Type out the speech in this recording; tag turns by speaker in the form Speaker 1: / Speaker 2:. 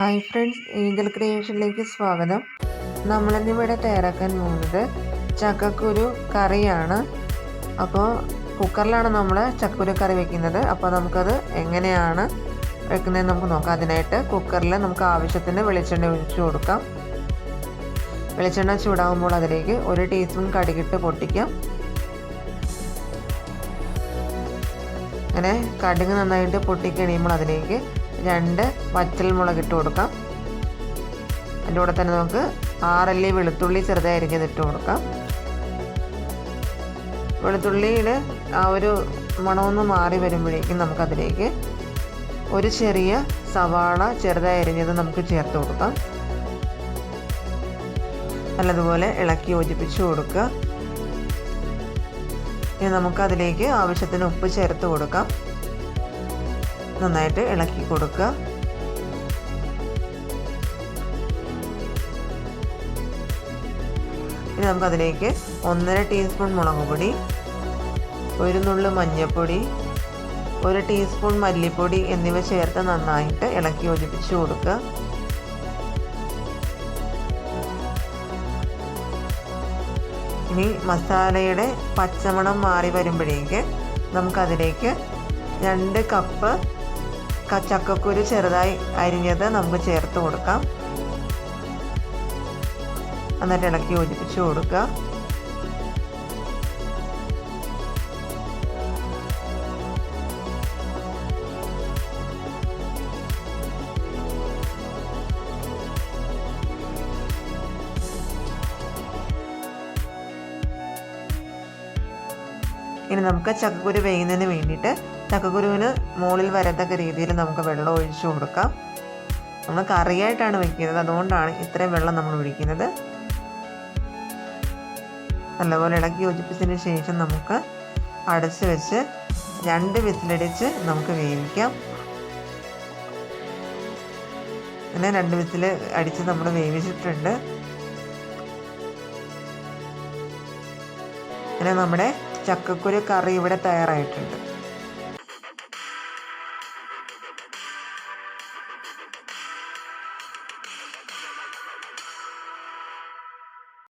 Speaker 1: Hi friends Angel ക്രിയേഷനിലേക്ക് സ്വാഗതം. നമ്മളിന്നിവിടെ തയ്യാറാക്കാൻ പോകുന്നത് ചക്കക്കുരു കറിയാണ്. അപ്പോൾ കുക്കറിലാണ് നമ്മൾ ചക്കക്കുരു കറി വെക്കുന്നത്. അപ്പോൾ നമുക്കത് എങ്ങനെയാണ് വെക്കുന്നതെന്ന് നമുക്ക് നോക്കാം. അതിനായിട്ട് കുക്കറിൽ നമുക്ക് ആവശ്യത്തിന് വെളിച്ചെണ്ണ ഒഴിച്ച് കൊടുക്കാം. വെളിച്ചെണ്ണ ചൂടാകുമ്പോൾ അതിലേക്ക് ഒരു ടീസ്പൂൺ കടുകിട്ട് പൊട്ടിക്കാം. അങ്ങനെ കടുക് നന്നായിട്ട് പൊട്ടിക്കഴിയുമ്പോൾ അതിലേക്ക് രണ്ട് വറ്റൽ മുളക് ഇട്ട് കൊടുക്കാം. അതിന്റെ കൂടെ തന്നെ നമുക്ക് ആറല്ലി വെളുത്തുള്ളി ചെറുതായി അരിഞ്ഞത് ഇട്ട് കൊടുക്കാം. വെളുത്തുള്ളിയുടെ ആ ഒരു മണമൊന്ന് മാറി വരുമ്പോഴേക്കും നമുക്കതിലേക്ക് ഒരു ചെറിയ സവാള ചെറുതായി അരിഞ്ഞത് നമുക്ക് ചേർത്ത് കൊടുക്കാം. നല്ലതുപോലെ ഇളക്കി യോജിപ്പിച്ച് കൊടുക്കുക. ഇനി നമുക്കതിലേക്ക് ആവശ്യത്തിന് ഉപ്പ് ചേർത്ത് കൊടുക്കാം. നന്നായിട്ട് ഇളക്കി കൊടുക്കുക. ഇനി നമുക്കതിലേക്ക് ഒന്നര ടീസ്പൂൺ മുളക് പൊടി ഒരു നുള്ളു മഞ്ഞൾപ്പൊടി ഒരു ടീസ്പൂൺ മല്ലിപ്പൊടി എന്നിവ ചേർത്ത് നന്നായിട്ട് ഇളക്കി യോജിപ്പിച്ച് കൊടുക്കുക. ഇനി മസാലയുടെ പച്ചമണം മാറി വരുമ്പോഴേക്ക് നമുക്കതിലേക്ക് രണ്ട് കപ്പ് ചക്കക്കുരു ചെറുതായി അരിഞ്ഞത് നമുക്ക് ചേർത്ത് കൊടുക്കാം. എന്നിട്ട് ഇളക്കി യോജിപ്പിച്ച് കൊടുക്കുക. ഇനി നമുക്ക് ചക്കക്കുരു വേയുന്നതിന് വേണ്ടിയിട്ട് ചക്കക്കുരുവിന് മുകളിൽ വരത്തക്ക രീതിയിൽ നമുക്ക് വെള്ളം ഒഴിച്ചു കൊടുക്കാം. നമ്മൾ കറിയായിട്ടാണ് വെക്കുന്നത്. അതുകൊണ്ടാണ് ഇത്രയും വെള്ളം നമ്മൾ ഒഴിക്കുന്നത്. നല്ലപോലെ ഇളക്കി യോജിപ്പിച്ചതിന് ശേഷം നമുക്ക് അടച്ച് വെച്ച് രണ്ട് വിസിലടിച്ച് നമുക്ക് വേവിക്കാം. അങ്ങനെ രണ്ട് വിസിൽ അടിച്ച് നമ്മൾ വേവിച്ചിട്ടുണ്ട്. അങ്ങനെ നമ്മുടെ ചക്കക്കുരു കറി ഇവിടെ തയ്യാറായിട്ടുണ്ട്.